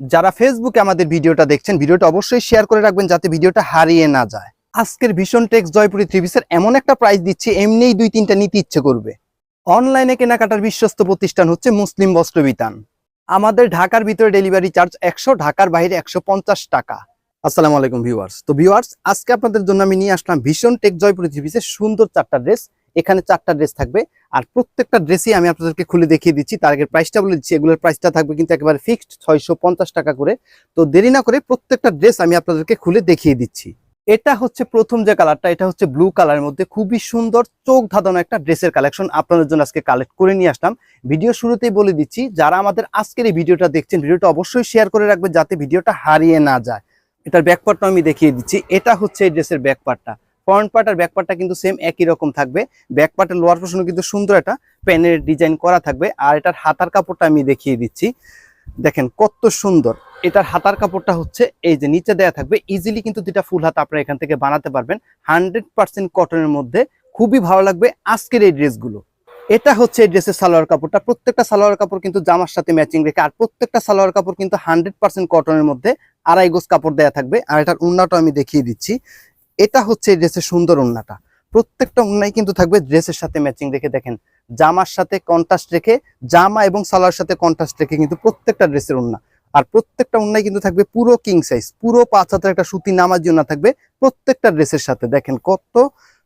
যারা ফেসবুকে আমাদের ভিডিওটা দেখছেন, ভিডিওটা অবশ্যই শেয়ার করে রাখবেন যাতে ভিডিওটা হারিয়ে না যায়। আজকের ভীষণ টেক্স জয়পুরি থ্রিপিসের এমন একটা প্রাইস দিচ্ছি, এমনিই দুই তিনটা নিতে ইচ্ছে করবে। অনলাইনে কেনাকাটার বিশ্বস্ত প্রতিষ্ঠান হচ্ছে মুসলিম বস্ত্রবিতান আমাদের ঢাকার ভিতরে ডেলিভারি চার্জ একশো, ঢাকার বাইরে একশো পঞ্চাশ টাকা। আসসালামু আলাইকুম ভিউয়ার্স তো ভিউয়ার্স আজকে আপনাদের জন্য আমি নিয়ে আসলাম ভীষণ টেক জয়পুরি থ্রিপিসের সুন্দর চারটা ড্রেস এখানে চারটা ড্রেস থাকবে। আর প্রত্যেকটা ড্রেসই আমি আপনাদেরকে খুলে দেখিয়ে দিচ্ছি। তার আগের প্রাইসটা বলে দিচ্ছি। এগুলোর প্রাইসটা থাকবে কিন্তু একেবারে ফিক্সড ছয়শো পঞ্চাশ টাকা করে। তো দেরি না করে প্রত্যেকটা ড্রেস আমি আপনাদেরকে খুলে দেখিয়ে দিচ্ছি। এটা হচ্ছে প্রথম যে কালারটা এটা হচ্ছে ব্লু কালারের মধ্যে খুবই সুন্দর, চোখ ধাঁধানো একটা ড্রেসের কালেকশন আপনাদের জন্য আজকে কালেক্ট করে নিয়ে আসলাম। ভিডিও শুরুতেই বলে দিচ্ছি, যারা আমাদের আজকের এই ভিডিওটা দেখছেন, ভিডিওটা অবশ্যই শেয়ার করে রাখবেন যাতে ভিডিওটা হারিয়ে না যায়। এটার ব্যাকপার্টটা আমি দেখিয়ে দিচ্ছি। এটা হচ্ছে এই ড্রেসের ব্যাকপার্টটা ফ্রন্ট পার্ট আর ব্যাকপার্টটা কিন্তু সেম একই রকম থাকবে। ব্যাকপার্টের লোয়ার পোর্শনে কিন্তু সুন্দর একটা প্যানের ডিজাইন করা থাকবে। আর এটার হাতার কাপড়টা আমি দেখিয়ে দিচ্ছি। দেখেন কত সুন্দর। এটার হাতার কাপড়টা হচ্ছে এই যে নিচে দেয়া থাকবে। ইজিলি কিন্তু দুটা ফুল হাত আপনারা এখান থেকে বানাতে পারবেন। হান্ড্রেড পার্সেন্ট কটনের মধ্যে। খুবই ভালো লাগবে আজকের এই ড্রেসগুলো। এটা হচ্ছে এই ড্রেসের সালোয়ার কাপড়টা। প্রত্যেকটা সালোয়ার কাপড় কিন্তু জামার সাথে ম্যাচিং রেখে, আর প্রত্যেকটা সালোয়ার কাপড় কিন্তু হান্ড্রেড পার্সেন্ট কটনের মধ্যে আড়াই গোজ কাপড় দেয়া থাকবে। আর এটার উন্নাটা আমি দেখিয়ে দিচ্ছি। এটা হচ্ছে এই ড্রেসের সুন্দর উন্নাটা প্রত্যেকটা উন্নাই কিন্তু থাকবে ড্রেসের সাথে ম্যাচিং রেখে দেখেন। জামার সাথে কন্ট্রাস্ট রেখে, জামা এবং সালোয়ার সাথে কন্ট্রাস্ট রেখে কিন্তু প্রত্যেকটা ড্রেসের উন্না আর প্রত্যেকটা উন্নাই কিন্তু থাকবে পুরো কিং সাইজ পুরো পাঁচ হাতের একটা সুতি নামাজি উন্না থাকবে প্রত্যেকটা ড্রেসের সাথে। দেখেন কত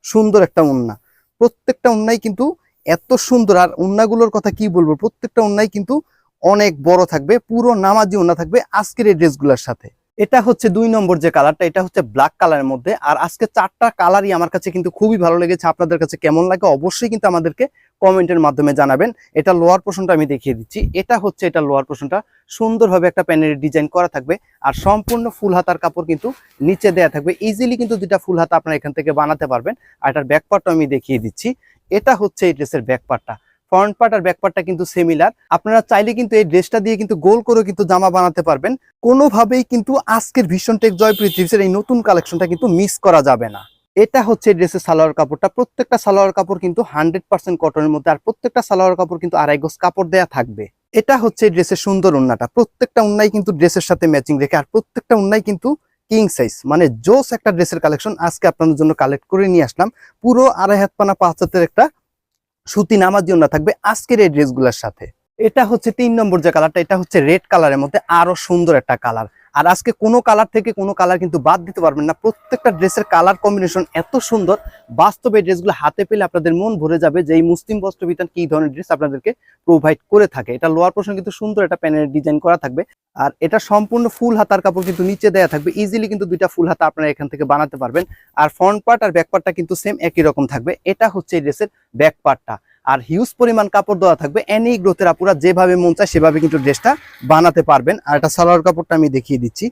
সুন্দর একটা উন্না প্রত্যেকটা উন্নাই কিন্তু এত সুন্দর। আর উন্নাগুলোর কথা কি বলব? প্রত্যেকটা উন্নাই কিন্তু অনেক বড় থাকবে, পুরো নামাজি উন্না থাকবে আজকের এই ড্রেসগুলোর সাথে। এটা হচ্ছে দুই নম্বর যে কালারটা, এটা হচ্ছে ব্ল্যাক কালারের মধ্যে। আর আজকে চারটা কালারই আমার কাছে কিন্তু খুবই ভালো লেগেছে। আপনাদের কাছে কেমন লাগে অবশ্যই কিন্তু আমাদেরকে কমেন্টের মাধ্যমে জানাবেন। এটা লোয়ার পোর্শনটা আমি দেখিয়ে দিচ্ছি। এটা হচ্ছে এটা লোয়ার পোর্শনটা সুন্দরভাবে একটা প্যানের ডিজাইন করা থাকবে। আর সম্পূর্ণ ফুল হাতার কাপড় কিন্তু নিচে দেয়া থাকবে। ইজিলি কিন্তু দুটা ফুল হাতা আপনারা এখান থেকে বানাতে পারবেন। আর এটার ব্যাক পার্টটা আমি দেখিয়ে দিচ্ছি। এটা হচ্ছে এই ড্রেসের ব্যাক পার্টটা ফ্রন্ট পার্ট আর ব্যাক পার্টটা কিন্তু সিমিলার আপনারা চাইলে কিন্তু এই ড্রেসটা দিয়ে কিন্তু গোল করে কিন্তু জামা বানাতে পারবেন। কোনোভাবেই কিন্তু আজকের ভীষণ টেক জয় পৃথিবীর এই নতুন কালেকশনটা কিন্তু মিস করা যাবে না। এটা হচ্ছে ড্রেসের সালোয়ার কাপড়টা। প্রত্যেকটা সালোয়ার কাপড় কিন্তু হান্ড্রেড পার্সেন্ট কটনের মধ্যে আর প্রত্যেকটা সালোয়ার কাপড় কিন্তু আড়াই গোজ কাপড় দেয়া থাকবে। এটা হচ্ছে ড্রেসের সুন্দর উন্নাটা। প্রত্যেকটা উন্নাই কিন্তু ড্রেসের সাথে ম্যাচিং রেখে আর প্রত্যেকটা উন্নাই কিন্তু কিং সাইজ মানে জোস একটা ড্রেসের কালেকশন আজকে আপনাদের জন্য কালেক্ট করে নিয়ে আসলাম। পুরো আড়াই হাত পানা পাঁচ হাতের একটা সুতি নামার জন্য থাকবে আজকের এই ড্রেসগুলোর সাথে। এটা হচ্ছে তিন নম্বর যে কালারটা এটা হচ্ছে রেড কালারের মধ্যে আরও সুন্দর একটা কালার আর আজকে কোনো কালার থেকে কোনো কালার কিন্তু বাদ দিতে পারবেন না। প্রত্যেকটা ড্রেসের কালার কম্বিনেশন এত সুন্দর। বাস্তবে ড্রেসগুলো হাতে পেলে আপনাদের মন ভরে যাবে যে এই মুসলিম বস্ত্র বিতান কি ধরনের ড্রেস আপনাদেরকে প্রোভাইড করে থাকে। এটা লোয়ার পোর্শন কিন্তু সুন্দর একটা প্যানের ডিজাইন করা থাকবে। আর এটা সম্পূর্ণ ফুল হাতার কাপড় কিন্তু নিচে দেয়া থাকবে। ইজিলি কিন্তু দুইটা ফুল হাতা আপনারা এখান থেকে বানাতে পারবেন। আর ফ্রন্ট পার্ট আর ব্যাক পার্টটা কিন্তু সেম একই রকম থাকবে। এটা হচ্ছে এই ড্রেসের ব্যাক পার্টটা আর হিউজ পরিমাণ কাপড় দেওয়া থাকবে। এনি গ্রোথের আপুরা যেভাবে মন চায় সেভাবে কিন্তু ড্রেসটা বানাতে পারবেন। আর এটা সালোয়ার কাপড়টা আমি দেখিয়ে দিচ্ছি।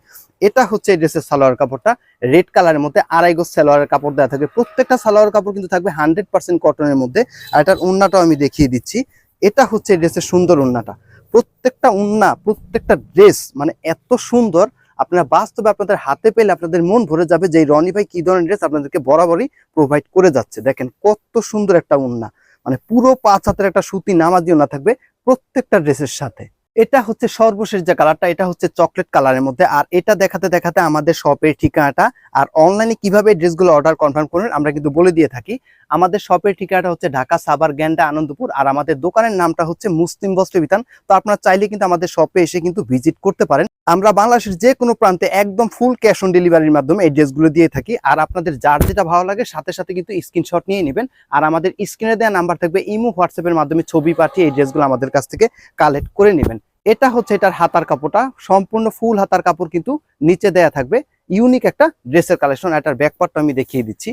এটা হচ্ছে এই ড্রেসের সালোয়ার কাপড়টা। রেড কালারের মধ্যে আড়াই গোজ সালোয়ারের কাপড় দেওয়া থাকবে। প্রত্যেকটা সালোয়ার কাপড় কিন্তু থাকবে হান্ড্রেড পার্সেন্ট কটনের মধ্যে। আর এটার উন্নাটাও আমি দেখিয়ে দিচ্ছি। এটা হচ্ছে ড্রেসের সুন্দর উন্নাটা প্রত্যেকটা উন্না প্রত্যেকটা ড্রেস মানে এত সুন্দর। আপনারা বাস্তবে আপনাদের হাতে পেলে আপনাদের মন ভরে যাবে যে রনি ভাই কি ধরনের ড্রেস আপনাদেরকে বরাবরই প্রোভাইড করে যাচ্ছে। দেখেন কত সুন্দর একটা উন্না মানে পুরো পাঁচ হাতের একটা সুতি নামাজিও না থাকবে প্রত্যেকটা ড্রেসের সাথে। এটা হচ্ছে সর্বশেষ যে কালারটা এটা হচ্ছে চকলেট কালারের মধ্যে। আর এটা দেখাতে দেখাতে আমাদের শপের ঠিকানাটা। আর অনলাইনে কীভাবে ড্রেসগুলো অর্ডার কনফার্ম করবেন, আমরা কিন্তু বলে দিয়ে থাকি। আমাদের শপের ঠিকানাটা হচ্ছে ঢাকা সাবার গ্যান্ডা আনন্দপুর। আর আমাদের দোকানের নামটা হচ্ছে মুসলিম বস্ত্র বিতান। তো আপনারা চাইলে কিন্তু আমাদের শপে এসে কিন্তু ভিজিট করতে পারেন। আমরা বাংলাদেশের যে কোনো প্রান্তে একদম ফুল ক্যাশ অন ডেলিভারির মাধ্যমে এই ড্রেসগুলো দিয়ে থাকি। আর আপনাদের যার যেটা ভালো লাগে, সাথে সাথে কিন্তু স্ক্রিনশট নিয়ে নেবেন। আর আমাদের স্ক্রিনে দেওয়া নাম্বার থাকবে, ইমো, হোয়াটসঅ্যাপের মাধ্যমে ছবি পাঠিয়ে এই ড্রেসগুলো আমাদের কাছ থেকে কালেক্ট করে নেবেন। এটা হচ্ছে এটার হাতার কাপড়টা। সম্পূর্ণ ফুল হাতার কাপড় কিন্তু নিচে দেয়া থাকবে। ইউনিক একটা ড্রেসের কালেকশন, এটার ব্যাক পার্টটা আমি দেখিয়ে দিচ্ছি।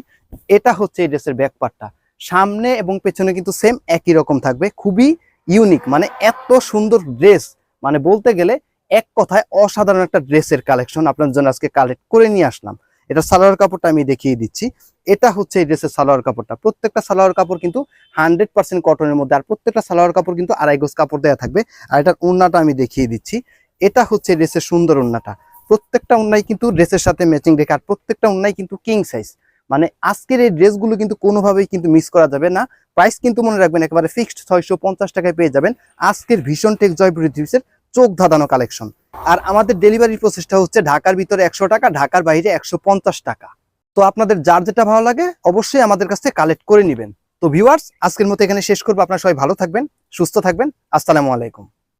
এটা হচ্ছে এই ড্রেসের ব্যাক পার্টটা সামনে এবং পেছনে কিন্তু সেম একই রকম থাকবে। খুবই ইউনিক মানে এত সুন্দর ড্রেস। মানে বলতে গেলে এক কথায় অসাধারণ একটা ড্রেসের কালেকশন আপনার জন্য আজকে কালেক্ট করে নিয়ে আসলাম। এটা সালোয়ার কাপড়টা আমি দেখিয়ে দিচ্ছি। এটা হচ্ছে এই ড্রেসের সালোয়ার কাপড়টা। প্রত্যেকটা সালোয়ার কাপড় কিন্তু হান্ড্রেড পার্সেন্ট কটনের মধ্যে, আর প্রত্যেকটা সালোয়ার কাপড় কিন্তু আড়াই গোজ কাপড় দেওয়া থাকবে। আর এটার উন্নাটা আমি দেখিয়ে দিচ্ছি। এটা হচ্ছে ড্রেসের সুন্দর উন্নাটা প্রত্যেকটা উন্নাই কিন্তু ড্রেসের সাথে ম্যাচিং রেখে, আর প্রত্যেকটা উন্নাই কিন্তু কিং সাইজ মানে আজকের এই ড্রেসগুলো কিন্তু কোনোভাবেই কিন্তু মিস করা যাবে না। প্রাইস কিন্তু মনে রাখবেন একেবারে ফিক্সড ছয়শো পঞ্চাশ টাকায় পেয়ে যাবেন। আজকের ভীষণ টেক জয় পৃথিবীর চোখ ধাঁধানো কালেকশন আর আমাদের ডেলিভারি প্রসেসটা হচ্ছে ঢাকার ভিতরে একশো টাকা, ঢাকার বাইরে একশো পঞ্চাশ টাকা। তো আপনাদের যার যেটা ভালো লাগে অবশ্যই আমাদের কাছ থেকে কালেক্ট করে নেবেন। তো ভিউয়ার্স আজকের মতো এখানে শেষ করব। আপনারা সবাই ভালো থাকবেন, সুস্থ থাকবেন। আসসালামু আলাইকুম।